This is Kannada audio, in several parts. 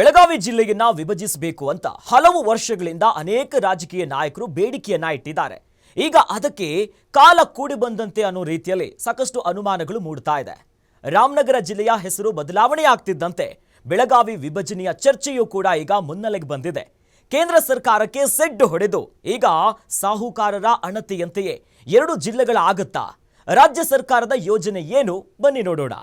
ಬೆಳಗಾವಿ ಜಿಲ್ಲೆಯನ್ನ ವಿಭಜಿಸಬೇಕು ಅಂತ ಹಲವು ವರ್ಷಗಳಿಂದ ಅನೇಕ ರಾಜಕೀಯ ನಾಯಕರು ಬೇಡಿಕೆಯನ್ನ ಇಟ್ಟಿದ್ದಾರೆ. ಈಗ ಅದಕ್ಕೆ ಕಾಲ ಕೂಡಿ ಬಂದಂತೆ ಅನ್ನೋ ರೀತಿಯಲ್ಲಿ ಸಾಕಷ್ಟು ಅನುಮಾನಗಳು ಮೂಡ್ತಾ ಇದೆ. ರಾಮನಗರ ಜಿಲ್ಲೆಯ ಹೆಸರು ಬದಲಾವಣೆ ಆಗ್ತಿದ್ದಂತೆ ಬೆಳಗಾವಿ ವಿಭಜನೆಯ ಚರ್ಚೆಯೂ ಕೂಡ ಈಗ ಮುನ್ನೆಲೆಗೆ ಬಂದಿದೆ. ಕೇಂದ್ರ ಸರ್ಕಾರಕ್ಕೆ ಸೆಡ್ಡು ಹೊಡೆದು ಈಗ ಸಾಹುಕಾರರ ಅಣತಿಯಂತೆಯೇ ಎರಡು ಜಿಲ್ಲೆಗಳಾಗುತ್ತಾ? ರಾಜ್ಯ ಸರ್ಕಾರದ ಯೋಜನೆ ಏನು? ಬನ್ನಿ ನೋಡೋಣ.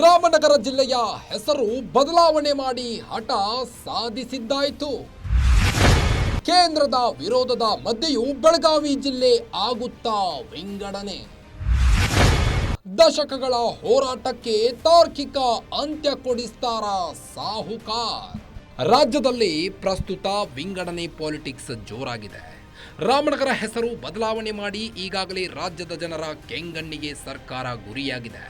ರಾಮನಗರ ಜಿಲ್ಲೆಯ ಹೆಸರು ಬದಲಾವಣೆ ಮಾಡಿ ಹಠ ಸಾಧಿಸಿದ್ದಾಯಿತು. ಕೇಂದ್ರದ ವಿರೋಧದ ಮಧ್ಯೆಯೂ ಬೆಳಗಾವಿ ಜಿಲ್ಲೆ ಆಗುತ್ತಾ ವಿಂಗಡಣೆ. ದಶಕಗಳ ಹೋರಾಟಕ್ಕೆ ತಾರ್ಕಿಕ ಅಂತ್ಯ ಕೊಡಿಸ್ತಾರ ಸಾಹುಕಾರ್. ರಾಜ್ಯದಲ್ಲಿ ಪ್ರಸ್ತುತ ವಿಂಗಡಣೆ ಪಾಲಿಟಿಕ್ಸ್ ಜೋರಾಗಿದೆ. ರಾಮನಗರ ಹೆಸರು ಬದಲಾವಣೆ ಮಾಡಿ ಈಗಾಗಲೇ ರಾಜ್ಯದ ಜನರ ಕೆಂಗಣ್ಣಿಗೆ ಸರ್ಕಾರ ಗುರಿಯಾಗಿದೆ.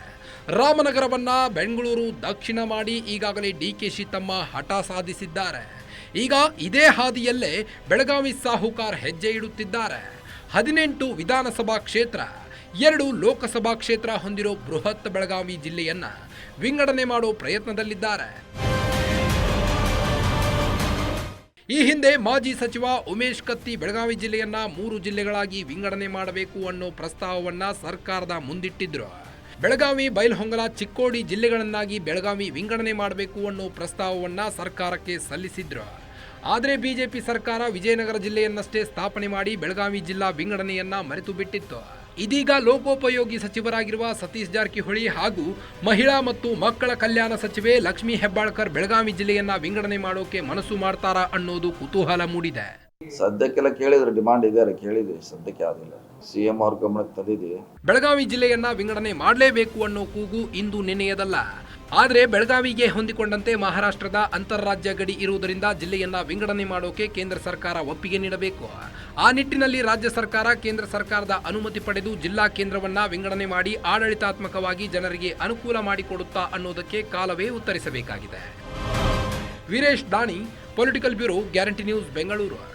ರಾಮನಗರವನ್ನ ಬೆಂಗಳೂರು ದಕ್ಷಿಣ ಮಾಡಿ ಈಗಾಗಲೇ ಡಿ ಕೆ ಶಿ ತಮ್ಮ ಹಠ ಸಾಧಿಸಿದ್ದಾರೆ. ಈಗ ಇದೇ ಹಾದಿಯಲ್ಲೇ ಬೆಳಗಾವಿ ಸಾಹುಕಾರ್ ಹೆಜ್ಜೆ ಇಡುತ್ತಿದ್ದಾರೆ. ಹದಿನೆಂಟು ವಿಧಾನಸಭಾ ಕ್ಷೇತ್ರ, ಎರಡು ಲೋಕಸಭಾ ಕ್ಷೇತ್ರ ಹೊಂದಿರೋ ಬೃಹತ್ ಬೆಳಗಾವಿ ಜಿಲ್ಲೆಯನ್ನ ವಿಂಗಡಣೆ ಮಾಡೋ ಪ್ರಯತ್ನದಲ್ಲಿದ್ದಾರೆ. ಈ ಹಿಂದೆ ಮಾಜಿ ಸಚಿವ ಉಮೇಶ್ ಕತ್ತಿ ಬೆಳಗಾವಿ ಜಿಲ್ಲೆಯನ್ನ ಮೂರು ಜಿಲ್ಲೆಗಳಾಗಿ ವಿಂಗಡಣೆ ಮಾಡಬೇಕು ಅನ್ನೋ ಪ್ರಸ್ತಾವವನ್ನ ಸರ್ಕಾರದ ಮುಂದಿಟ್ಟಿದ್ರು. ಬೆಳಗಾವಿ ಬೈಲ್ಹೊಂಗಲ ಚಿಕ್ಕೋಡಿ ಜಿಲ್ಲೆಗಳನ್ನಾಗಿ ಬೆಳಗಾವಿ ವಿಂಗಡಣೆ ಮಾಡಬೇಕು ಅನ್ನೋ ಪ್ರಸ್ತಾವವನ್ನ ಸರ್ಕಾರಕ್ಕೆ ಸಲ್ಲಿಸಿದ್ರು. ಆದರೆ ಬಿಜೆಪಿ ಸರ್ಕಾರ ವಿಜಯನಗರ ಜಿಲ್ಲೆಯನ್ನಷ್ಟೇ ಸ್ಥಾಪನೆ ಮಾಡಿ ಬೆಳಗಾವಿ ಜಿಲ್ಲಾ ವಿಂಗಡಣೆಯನ್ನ ಮರೆತು ಬಿಟ್ಟಿತ್ತು ಇದೀಗ ಲೋಕೋಪಯೋಗಿ ಸಚಿವರಾಗಿರುವ ಸತೀಶ್ ಜಾರಕಿಹೊಳಿ ಹಾಗೂ ಮಹಿಳಾ ಮತ್ತು ಮಕ್ಕಳ ಕಲ್ಯಾಣ ಸಚಿವೆ ಲಕ್ಷ್ಮೀ ಹೆಬ್ಬಾಳ್ಕರ್ ಬೆಳಗಾವಿ ಜಿಲ್ಲೆಯನ್ನ ವಿಂಗಡಣೆ ಮಾಡೋಕೆ ಮನಸ್ಸು ಮಾಡ್ತಾರಾ ಅನ್ನೋದು ಕುತೂಹಲ ಮೂಡಿದೆ. ಸದ್ಯಕ್ಕೆಲ್ಲ ಕೇಳಿದ್ರೆ ಡಿಮಾಂಡ್ ಇದೆ ಕೇಳಿದ್ವಿ. ಸದ್ಯಕ್ಕೆ ಆಗಿಲ್ಲ ಸಿಎಂ ಅವ್ರ ಗಮನಕ್ಕೆ ತಂದಿದ್ದೀವಿ ಬೆಳಗಾವಿ ಜಿಲ್ಲೆಯನ್ನ ವಿಂಗಡಣೆ ಮಾಡಲೇಬೇಕು ಅನ್ನೋ ಕೂಗು ಇಂದು ನೆನೆಯದಲ್ಲ ಆದರೆ ಬೆಳಗಾವಿಗೆ ಹೊಂದಿಕೊಂಡಂತೆ ಮಹಾರಾಷ್ಟ್ರದ ಅಂತಾರಾಜ್ಯ ಗಡಿ ಇರುವುದರಿಂದ ಜಿಲ್ಲೆಯನ್ನ ವಿಂಗಡಣೆ ಮಾಡೋಕೆ ಕೇಂದ್ರ ಸರ್ಕಾರ ಒಪ್ಪಿಗೆ ನೀಡಬೇಕು. ಆ ನಿಟ್ಟಿನಲ್ಲಿ ರಾಜ್ಯ ಸರ್ಕಾರ ಕೇಂದ್ರ ಸರ್ಕಾರದ ಅನುಮತಿ ಪಡೆದು ಜಿಲ್ಲಾ ಕೇಂದ್ರವನ್ನ ವಿಂಗಡಣೆ ಮಾಡಿ ಆಡಳಿತಾತ್ಮಕವಾಗಿ ಜನರಿಗೆ ಅನುಕೂಲ ಮಾಡಿಕೊಡುತ್ತಾ ಅನ್ನೋದಕ್ಕೆ ಕಾಲವೇ ಉತ್ತರಿಸಬೇಕಾಗಿದೆ. Veeresh Dani political bureau guarantee news Bengaluru